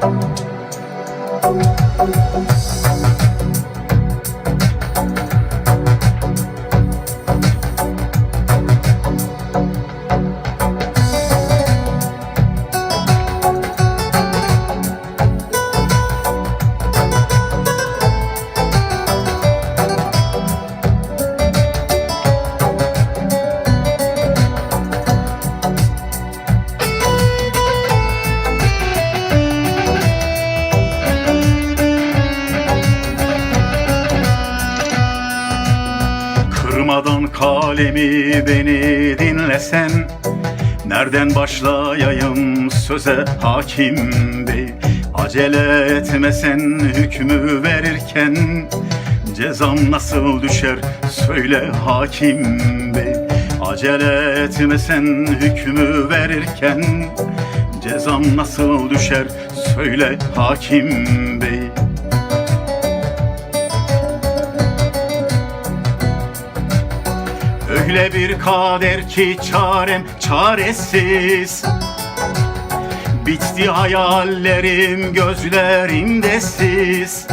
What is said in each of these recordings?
Oh, oh, oh. Kalemi beni dinlesen Nereden başlayayım söze hakim bey? Acele etmesen hükmü verirken Cezam nasıl düşer söyle hakim bey? Acele etmesen hükmü verirken Cezam nasıl düşer söyle hakim bey Öyle bir kader ki çarem çaresiz. Bitti hayallerim gözlerimde siz.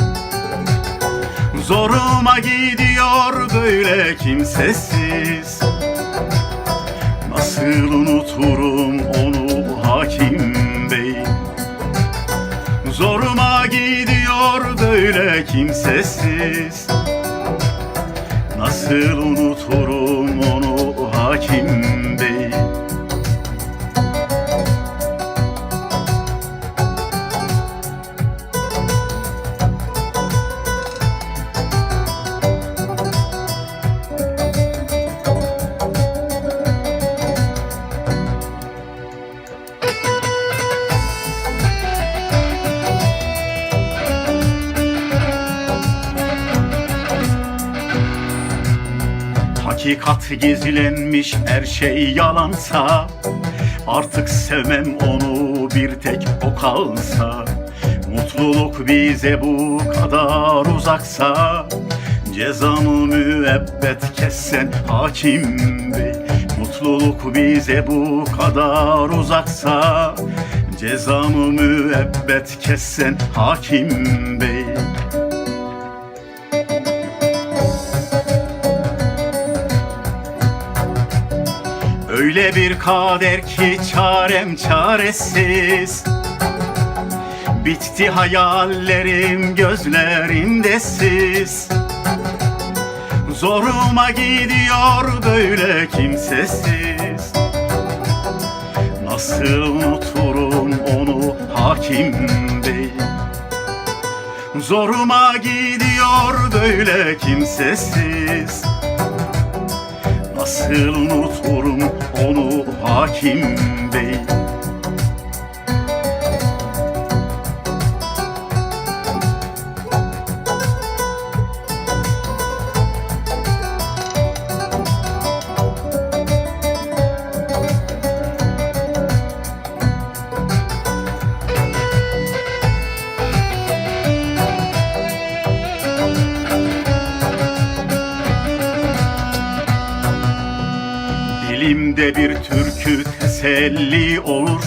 Zoruma gidiyor böyle kimsesiz. Nasıl unuturum onu hakim bey? Zoruma gidiyor böyle kimsesiz Nasıl unuturum onu hakim Hakikat gizlenmiş her şey yalansa Artık sevmem onu bir tek o kalsa. Mutluluk bize bu kadar uzaksa Cezamı müebbet kessen hakim bey. Mutluluk bize bu kadar uzaksa Cezamı müebbet kessen hakim bey Öyle bir kader ki çarem çaresiz. Bitti hayallerim gözlerimde siz. Zoruma gidiyor böyle kimsesiz. Nasıl unuturum onu hakim bey? Zoruma gidiyor böyle kimsesiz Nasıl unuturum onu hakim bey Dilimde bir türkü teselli olur.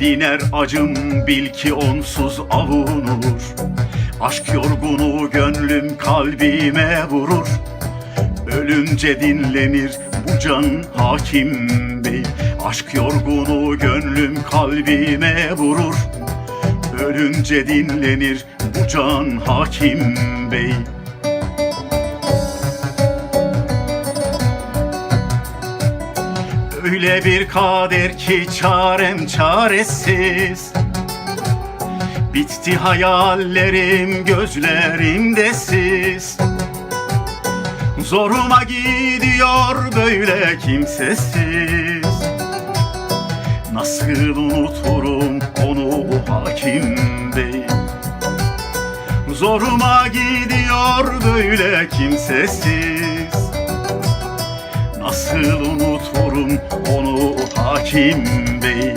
Diner acım bil ki onsuz avunur Aşk yorgunu gönlüm kalbime vurur. Ölünce dinlenir bu can hakim bey. Aşk yorgunu gönlüm kalbime vurur. Ölünce dinlenir bu can hakim bey Öyle bir kader ki çarem çaresiz. Bitti hayallerim gözlerimde siz. Zoruma gidiyor böyle kimsesiz. Nasıl unuturum onu hakim bey? Zoruma gidiyor böyle kimsesiz. Nasıl onu hakim bey.